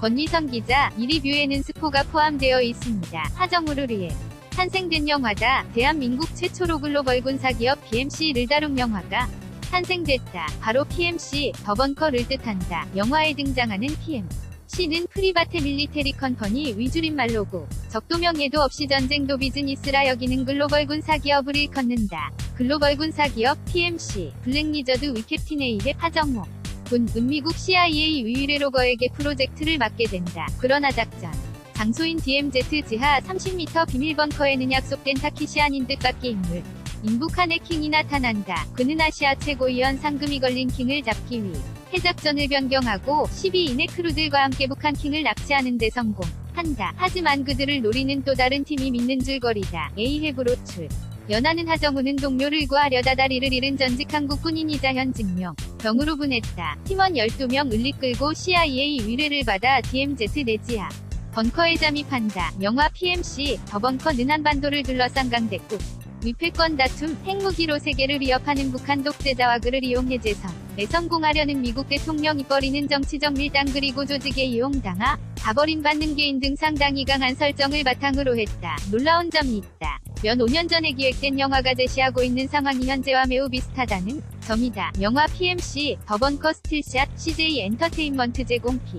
권미선 기자, 이 리뷰에는 스포가 포함되어 있습니다. 하정우를 위해 탄생된 영화다. 대한민국 최초로 글로벌 군사기업 PMC를 다룬 영화가 탄생됐다. 바로 PMC, 더번커를 뜻한다. 영화에 등장하는 PM. C는 프리바테 밀리테리 컴퍼니 위줄임말 로고. 적도명에도 없이 전쟁도 비즈니스라 여기는 글로벌 군사기업을 일컫는다. 글로벌 군사기업 PMC, 블랙리저드 A의 하정우. 군, 은 미국 CIA 위일의 로거에게 프로젝트를 맡게 된다. 그러나 작전. 장소인 DMZ 지하 30m 비밀 벙커에는 약속된 타키시 아닌 뜻밖의 인물. 인북한의 킹이 나타난다. 그는 아시아 최고위원 상금이 걸린 킹을 잡기 위해 해작전을 변경하고 12인의 크루들과 함께 북한 킹을 납치하는 데 성공한다. 하지만 그들을 노리는 또 다른 팀이 믿는 줄거리다. A해부 로출. 연하는 하정우는 동료를 구하려다 다리를 잃은 전직 한국 군인이자 현 직명. 병으로 분했다. 팀원 12명 을리 끌고 CIA 위례를 받아 DMZ 내지하. 벙커에 잠입한다. 영화 PMC, 더 벙커 는 한반도를 둘러싼 강대국. 위패권 다툼, 핵무기로 세계를 위협하는 북한 독재자와 그를 이용해 재선에 성공하려는 미국 대통령이 벌이는 정치적 밀당 그리고 조직에 이용당하 가버림받는 개인 등 상당히 강한 설정을 바탕으로 했다. 놀라운 점이 있다. 연 5년 전에 기획된 영화가 제시하고 있는 상황이 현재와 매우 비슷하다는 점이다. 영화 PMC, 더 벙커 스틸샷, CJ 엔터테인먼트 제공피.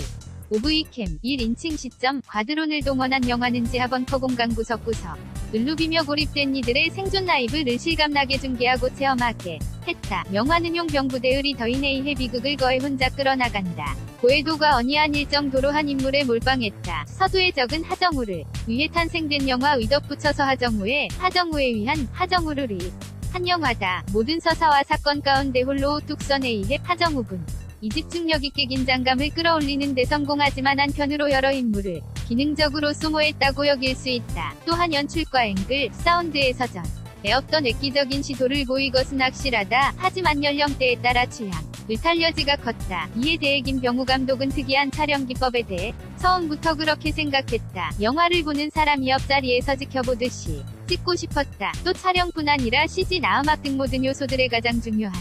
오브이캠 1인칭 시점 과드론을 동원한 영화는 지하벙커 공간 구석구석 을루비며 고립된 이들의 생존 라이브를 실감나게 중계하고 체험하게 했다. 영화는 용병부대의 더인의 비극을 거의 혼자 끌어나간다. 고해도가 언이한 일정도로 한 인물에 몰빵했다. 서두의 적은 하정우를 위해 탄생된 영화 의덕붙여서 하정우의 하정우에 의한 하정우를 위한 영화다. 모든 서사와 사건 가운데 홀로 뚝선에 의해 하정우군. 이 집중력 있게 긴장감을 끌어올리는 데 성공하지만 한편으로 여러 인물을 기능적으로 소모했다고 여길 수 있다. 또한 연출과 앵글, 사운드의 서전. 에 없던 획기적인 시도를 보이 것은 확실하다. 하지만 연령대에 따라 취향. 을탈려지가 컸다. 이에 대해 김병우 감독은 특이한 촬영 기법에 대해 처음부터 그렇게 생각했다. 영화를 보는 사람이 옆자리에서 지켜보듯이 찍고 싶었다. 또 촬영뿐 아니라 CG 나 음악 등 모든 요소들의 가장 중요한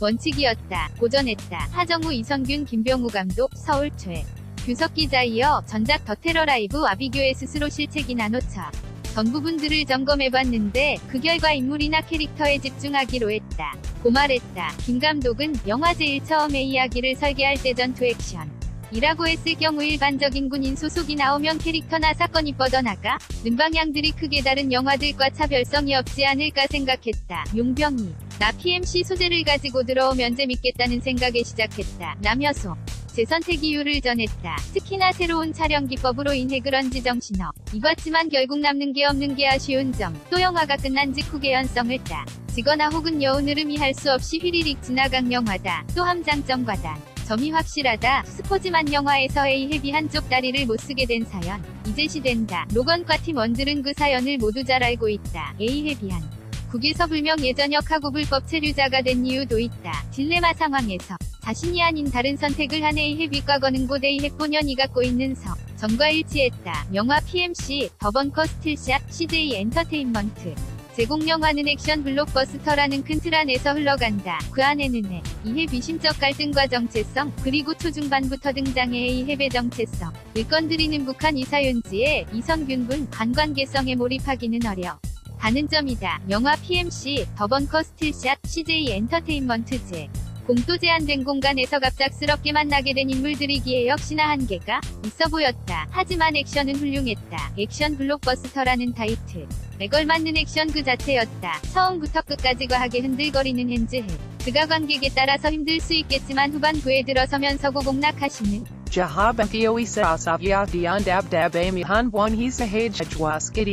원칙이었다. 고전했다. 하정우 이성균 김병우 감독 서울 최 규석 기자 이어 전작 더 테러 라이브 아비교의 스스로 실책이 나노차 전 부분들을 점검해봤는데 그 결과 인물이나 캐릭터에 집중하기로 했다. 고말했다. 김 감독은 영화 제일 처음에 이야기를 설계할 때 전투 액션 이라고 했을 경우 일반적인 군인 소속이 나오면 캐릭터나 사건이 뻗어나가 는 방향들이 크게 다른 영화들과 차별성이 없지 않을까 생각했다. 용병이 나 PMC 소재를 가지고 들어오면 재밌겠다는 생각에 시작했다. 남여소 제 선택 이유를 전했다. 특히나 새로운 촬영 기법으로 인해 그런지 정신어 입었지만 결국 남는 게 없는 게 아쉬운 점. 또 영화가 끝난 직후 개연성을 따. 지거나 혹은 여운 흐름이 할수 없이 휘리릭 지나간 영화다. 또 함장점 과단. 점이 확실하다. 스포지만 영화에서 A 헤비 한쪽 다리를 못 쓰게 된 사연. 이제 시 된다. 로건과 팀원들은 그 사연을 모두 잘 알고 있다. A 헤비한. 국에서 불명 예전역하고 불법 체류자가 된 이유도 있다. 딜레마 상황에서 자신이 아닌 다른 선택을 한 A 헤비과 거는 곳 A 핵본연이 갖고 있는 서 정과 일치했다. 영화 PMC, 더번커 스틸샷, CJ 엔터테인먼트. 제공 영화는 액션 블록버스터라는 큰 틀 안에서 흘러간다. 그 안에는 해, 이해 비심적 갈등과 정체성, 그리고 초중반부터 등장해 A핵의 정체성, 을 건드리는 북한 이사윤지의 이성균군 관관계성에 몰입하기는 어려. 다는 점이다. 영화 PMC, 더번커 스틸샷, CJ 엔터테인먼트제. 공도 제한된 공간에서 갑작스럽게 만나게 된 인물들이기에 역시나 한계가 있어 보였다. 하지만 액션은 훌륭했다. 액션 블록버스터라는 타이틀. 에 걸맞는 액션 그 자체였다. 처음부터 끝까지 과하게 흔들거리는 핸즈헬. 그가 관객에 따라서 힘들 수 있겠지만 후반부에 들어서면서 고공락하시는 Jahab Akioisa Asavya Diandab Dab Amihan Buan Hisa Hage Ajwaskidi.